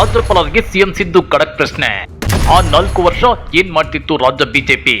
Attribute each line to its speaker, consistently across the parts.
Speaker 1: ರಾಜ್ಯಪಾಲರಿಗೆ ಸಿಎಂ ಸಿದ್ದು ಖಡಕ್ ಪ್ರಶ್ನೆ. ಆ ನಾಲ್ಕು ವರ್ಷ ಏನ್ ಮಾಡ್ತಿತ್ತು ರಾಜ್ಯ ಬಿಜೆಪಿ?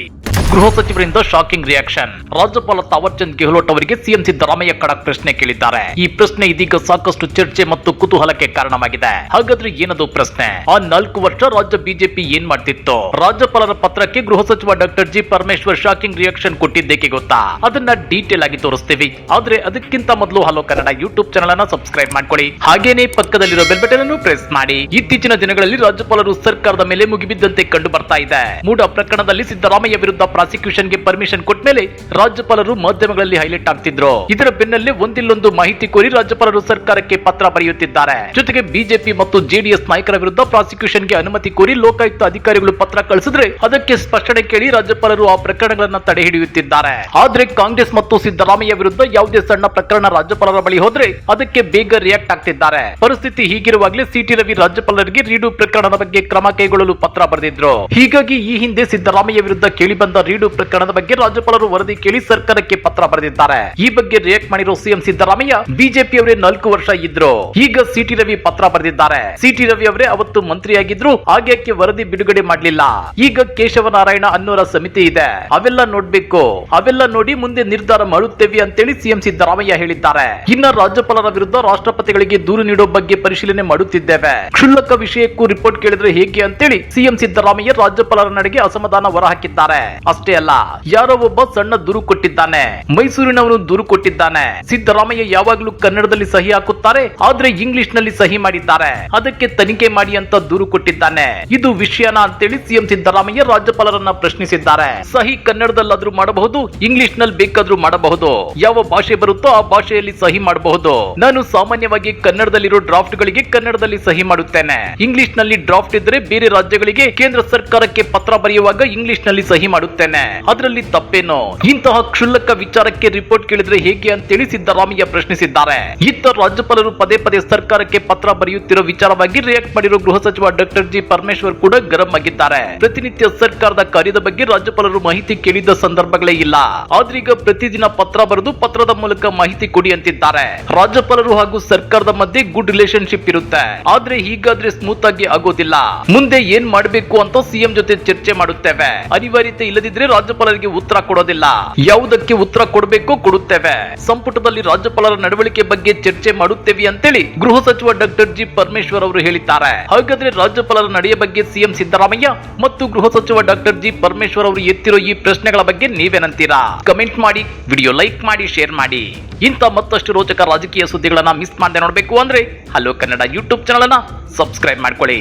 Speaker 1: ಗೃಹ ಸಚಿವರಿಂದ ಶಾಕಿಂಗ್ ರಿಯಾಕ್ಷನ್ ರಾಜ್ಯಪಾಲ ತಾವರ್ಚಂದ್ ಗೆಹ್ಲೋಟ್ ಅವರಿಗೆ ಸಿಎಂ ಸಿದ್ದರಾಮಯ್ಯ ಖಡಕ್ ಪ್ರಶ್ನೆ ಕೇಳಿದ್ದಾರೆ. ಈ ಪ್ರಶ್ನೆ ಇದೀಗ ಸಾಕಷ್ಟು ಚರ್ಚೆ ಮತ್ತು ಕುತೂಹಲಕ್ಕೆ ಕಾರಣವಾಗಿದೆ. ಹಾಗಾದ್ರೆ ಏನದು ಪ್ರಶ್ನೆ? ಆ ನಾಲ್ಕು ವರ್ಷ ರಾಜ್ಯ ಬಿಜೆಪಿ ಏನ್ ಮಾಡ್ತಿತ್ತು? ರಾಜ್ಯಪಾಲರ ಪತ್ರಕ್ಕೆ ಗೃಹ ಸಚಿವ doctor G Parameshwar shocking reaction ಕೊಟ್ಟಿದ್ದೇಕೆ ಗೊತ್ತಾ? ಅದನ್ನ ಡೀಟೇಲ್ ಆಗಿ ತೋರಿಸ್ತೀವಿ. ಆದ್ರೆ ಅದಕ್ಕಿಂತ ಮೊದಲು ಹಲೋ ಕನ್ನಡ ಯೂಟ್ಯೂಬ್ ಚಾನಲ್ ಅನ್ನ ಸಬ್ಸ್ಕ್ರೈಬ್ ಮಾಡ್ಕೊಳ್ಳಿ. ಹಾಗೇನೆ ಪಕ್ಕದಲ್ಲಿರೋ ಬೆಲ್ ಬಟನ್ ಅನ್ನು ಪ್ರೆಸ್ ಮಾಡಿ. ಇತ್ತೀಚಿನ ದಿನಗಳಲ್ಲಿ ರಾಜ್ಯಪಾಲರು ಸರ್ಕಾರದ ಮೇಲೆ ಮುಗಿಬಿದ್ದಂತೆ ಕಂಡು ಬರ್ತಾ ಇದೆ. ಮೂಡ ಪ್ರಕರಣದಲ್ಲಿ ಸಿದ್ದರಾಮಯ್ಯ ವಿರುದ್ಧ ಪ್ರಾಸಿಕ್ಯೂಷನ್ಗೆ ಪರ್ಮಿಷನ್ ಕೊಟ್ಟ ಮೇಲೆ ರಾಜ್ಯಪಾಲರು ಮಾಧ್ಯಮಗಳಲ್ಲಿ ಹೈಲೈಟ್ ಆಗ್ತಿದ್ರು. ಇದರ ಬೆನ್ನಲ್ಲೇ ಒಂದಿಲ್ಲೊಂದು ಮಾಹಿತಿ ಕೋರಿ ರಾಜ್ಯಪಾಲರು ಸರ್ಕಾರಕ್ಕೆ ಪತ್ರ ಬರೆಯುತ್ತಿದ್ದಾರೆ. ಜೊತೆಗೆ ಬಿಜೆಪಿ ಮತ್ತು ಜೆಡಿಎಸ್ ನಾಯಕರ ವಿರುದ್ಧ ಪ್ರಾಸಿಕ್ಯೂಷನ್ಗೆ ಅನುಮತಿ ಕೋರಿ ಲೋಕಾಯುಕ್ತ ಅಧಿಕಾರಿಗಳು ಪತ್ರ ಕಳಿಸಿದ್ರೆ ಅದಕ್ಕೆ ಸ್ಪಷ್ಟನೆ ಕೇಳಿ ರಾಜ್ಯಪಾಲರು ಆ ಪ್ರಕರಣಗಳನ್ನ ತಡೆ ಹಿಡಿಯುತ್ತಿದ್ದಾರೆ. ಆದ್ರೆ ಕಾಂಗ್ರೆಸ್ ಮತ್ತು ಸಿದ್ದರಾಮಯ್ಯ ವಿರುದ್ಧ ಯಾವುದೇ ಸಣ್ಣ ಪ್ರಕರಣ ರಾಜ್ಯಪಾಲರ ಬಳಿ ಹೋದ್ರೆ ಅದಕ್ಕೆ ಬೇಗ ರಿಯಾಕ್ಟ್ ಆಗ್ತಿದ್ದಾರೆ. ಪರಿಸ್ಥಿತಿ ಹೀಗಿರುವಾಗಲೇ ಸಿಟಿ ರವಿ ರಾಜ್ಯಪಾಲರಿಗೆ ರೀಡು ಪ್ರಕರಣದ ಬಗ್ಗೆ ಕ್ರಮ ಕೈಗೊಳ್ಳಲು ಪತ್ರ ಬರೆದಿದ್ರು. ಹೀಗಾಗಿ ಈ ಹಿಂದೆ ಸಿದ್ದರಾಮಯ್ಯ ವಿರುದ್ಧ ಕೇಳಿ ಬಂದ ರೀಡು ಪ್ರಕರಣದ ಬಗ್ಗೆ ರಾಜ್ಯಪಾಲರು ವರದಿ ಕೇಳಿ ಸರ್ಕಾರಕ್ಕೆ ಪತ್ರ ಬರೆದಿದ್ದಾರೆ. ಈ ಬಗ್ಗೆ ರಿಯಾಕ್ಟ್ ಮಾಡಿರೋ ಸಿಎಂ ಸಿದ್ದರಾಮಯ್ಯ ಬಿಜೆಪಿ ಅವರೇ ನಾಲ್ಕು ವರ್ಷ ಇದ್ರು. ಈಗ ಸಿಟಿ ರವಿ ಪತ್ರ ಬರೆದಿದ್ದಾರೆ. ಸಿಟಿ ರವಿ ಅವರೇ ಅವತ್ತು ಮಂತ್ರಿಯಾಗಿದ್ರು ಹಾಗ್ಯಾಕೆ ವರದಿ ಬಿಡುಗಡೆ ಮಾಡಲಿಲ್ಲ. ಈಗ ಕೇಶವನಾರಾಯಣ ಅನ್ನೋರ ಸಮಿತಿ ಇದೆ. ಅವೆಲ್ಲ ನೋಡ್ಬೇಕು. ಅವೆಲ್ಲ ನೋಡಿ ಮುಂದೆ ನಿರ್ಧಾರ ಮಾಡುತ್ತೇವೆ ಅಂತೇಳಿ ಸಿಎಂ ಸಿದ್ದರಾಮಯ್ಯ ಹೇಳಿದ್ದಾರೆ. ಇನ್ನ ರಾಜ್ಯಪಾಲರ ವಿರುದ್ಧ ರಾಷ್ಟ್ರಪತಿಗಳಿಗೆ ದೂರು ನೀಡೋ ಬಗ್ಗೆ ಪರಿಶೀಲನೆ ಮಾಡುತ್ತಿದ್ದೇವೆ. ಕ್ಷುಲ್ಲಕ ವಿಷಯಕ್ಕೂ ರಿಪೋರ್ಟ್ ಕೇಳಿದ್ರೆ ಹೇಗೆ ಅಂತೇಳಿ ಸಿಎಂ ಸಿದ್ದರಾಮಯ್ಯ ರಾಜ್ಯಪಾಲರ ನಡೆಗೆ ಅಸಮಾಧಾನ ಹೊರಹಾಕಿದ್ದಾರೆ. ಅಷ್ಟೇ ಅಲ್ಲ, ಯಾರೋ ಒಬ್ಬ ಸಣ್ಣ ದೂರು ಕೊಟ್ಟಿದ್ದಾನೆ. ಮೈಸೂರಿನವನು ದೂರು ಕೊಟ್ಟಿದ್ದಾನೆ. ಸಿದ್ದರಾಮಯ್ಯ ಯಾವಾಗ್ಲೂ ಕನ್ನಡದಲ್ಲಿ ಸಹಿ ಹಾಕುತ್ತಾರೆ, ಆದ್ರೆ ಇಂಗ್ಲಿಷ್ನಲ್ಲಿ ಸಹಿ ಮಾಡಿದ್ದಾರೆ. ಅದಕ್ಕೆ ತನಿಖೆ ಮಾಡಿ ಅಂತ ದೂರು ಕೊಟ್ಟಿದ್ದಾನೆ. ಇದು ವಿಷಯನ ಅಂತೇಳಿ ಸಿಎಂ ಸಿದ್ದರಾಮಯ್ಯ ರಾಜ್ಯಪಾಲರನ್ನ ಪ್ರಶ್ನಿಸಿದ್ದಾರೆ. ಸಹಿ ಕನ್ನಡದಲ್ಲಾದ್ರೂ ಮಾಡಬಹುದು ಇಂಗ್ಲಿಷ್ನಲ್ಲಿ ಬೇಕಾದ್ರೂ ಮಾಡಬಹುದು. ಯಾವ ಭಾಷೆ ಬರುತ್ತೋ ಆ ಭಾಷೆಯಲ್ಲಿ ಸಹಿ ಮಾಡಬಹುದು. ನಾನು ಸಾಮಾನ್ಯವಾಗಿ ಕನ್ನಡದಲ್ಲಿರೋ ಡ್ರಾಫ್ಟ್ ಗಳಿಗೆ ಕನ್ನಡದಲ್ಲಿ ಸಹಿ ಮಾಡುತ್ತೇನೆ. ಇಂಗ್ಲಿಷ್ನಲ್ಲಿ ಡ್ರಾಫ್ಟ್ ಇದ್ರೆ ಬೇರೆ ರಾಜ್ಯಗಳಿಗೆ ಕೇಂದ್ರ ಸರ್ಕಾರಕ್ಕೆ ಪತ್ರ ಬರೆಯುವಾಗ ಇಂಗ್ಲಿಷ್ನಲ್ಲಿ ಸಹಿ ಮಾಡುತ್ತೇನೆ. ಅದರಲ್ಲಿ ತಪ್ಪೇನೋ? ಇಂತಹ ಕ್ಷುಲ್ಲಕ ವಿಚಾರಕ್ಕೆ ರಿಪೋರ್ಟ್ ಕೇಳಿದ್ರೆ ಹೇಗೆ ಅಂತೇಳಿ ಸಿದ್ದರಾಮಯ್ಯ ಪ್ರಶ್ನಿಸಿದ್ದಾರೆ. ಇತ್ತ ರಾಜ್ಯಪಾಲರು ಪದೇ ಪದೇ ಸರ್ಕಾರಕ್ಕೆ ಪತ್ರ ಬರೆಯುತ್ತಿರುವ ವಿಚಾರವಾಗಿ ರಿಯಾಕ್ಟ್ ಮಾಡಿರುವ ಗೃಹ ಸಚಿವ ಡಾಕ್ಟರ್ ಜಿ. ಪರಮೇಶ್ವರ್ ಕೂಡ ಗರಂ ಆಗಿದ್ದಾರೆ. ಪ್ರತಿನಿತ್ಯ ಸರ್ಕಾರದ ಕಾರ್ಯದ ಬಗ್ಗೆ ರಾಜ್ಯಪಾಲರು ಮಾಹಿತಿ ಕೇಳಿದ ಸಂದರ್ಭಗಳೇ ಇಲ್ಲ. ಆದ್ರೀಗ ಪ್ರತಿದಿನ ಪತ್ರ ಬರೆದು ಪತ್ರದ ಮೂಲಕ ಮಾಹಿತಿ ಕೊಡಿ ಅಂತಿದ್ದಾರೆ. ರಾಜ್ಯಪಾಲರು ಹಾಗೂ ಸರ್ಕಾರದ ಮಧ್ಯೆ ಗುಡ್ ರಿಲೇಶನ್ಶಿಪ್ ಇರುತ್ತೆ. ಆದ್ರೆ ಹೀಗಾದ್ರೆ ಸ್ಮೂತ್ ಆಗಿ ಆಗೋದಿಲ್ಲ. ಮುಂದೆ ಏನ್ ಮಾಡಬೇಕು ಅಂತ ಸಿಎಂ ಜೊತೆ ಚರ್ಚೆ ಮಾಡುತ್ತೇವೆ. ಅನಿವಾರ್ಯತೆ ಇಲ್ಲದಿದ್ರೆ ರಾಜ್ಯಪಾಲರಿಗೆ ಉತ್ತರ ಕೊಡೋದಿಲ್ಲ. ಯಾವುದಕ್ಕೆ ಉತ್ತರ ಕೊಡಬೇಕು ಕೊಡುತ್ತೇವೆ. ಸಂಪುಟದಲ್ಲಿ ರಾಜ್ಯಪಾಲರ ನಡವಳಿಕೆ ಬಗ್ಗೆ ಚರ್ಚೆ ಮಾಡುತ್ತೇವೆ ಅಂತೇಳಿ ಗೃಹ ಸಚಿವ ಡಾಕ್ಟರ್ ಜಿ ಪರಮೇಶ್ವರ್ ಅವರು ಹೇಳಿದ್ದಾರೆ. ಹಾಗಾದ್ರೆ ರಾಜ್ಯಪಾಲರ ನಡೆಯ ಬಗ್ಗೆ ಸಿಎಂ ಸಿದ್ದರಾಮಯ್ಯ ಮತ್ತು ಗೃಹ ಸಚಿವ ಡಾಕ್ಟರ್ ಜಿ ಪರಮೇಶ್ವರ್ ಅವರು ಎತ್ತಿರೋ ಈ ಪ್ರಶ್ನೆಗಳ ಬಗ್ಗೆ ನೀವೇನಂತೀರಾ? ಕಮೆಂಟ್ ಮಾಡಿ, ವಿಡಿಯೋ ಲೈಕ್ ಮಾಡಿ, ಶೇರ್ ಮಾಡಿ. ಇಂಥ ಮತ್ತಷ್ಟು ರೋಚಕ ರಾಜಕೀಯ ಸುದ್ದಿಗಳನ್ನ ಮಿಸ್ ಮಾಡದೆ ನೋಡಬೇಕು ಅಂದ್ರೆ ಹಲೋ ಕನ್ನಡ ಯೂಟ್ಯೂಬ್ ಚಾನಲ್ ಅನ್ನ ಸಬ್ಸ್ಕ್ರೈಬ್ ಮಾಡ್ಕೊಳ್ಳಿ.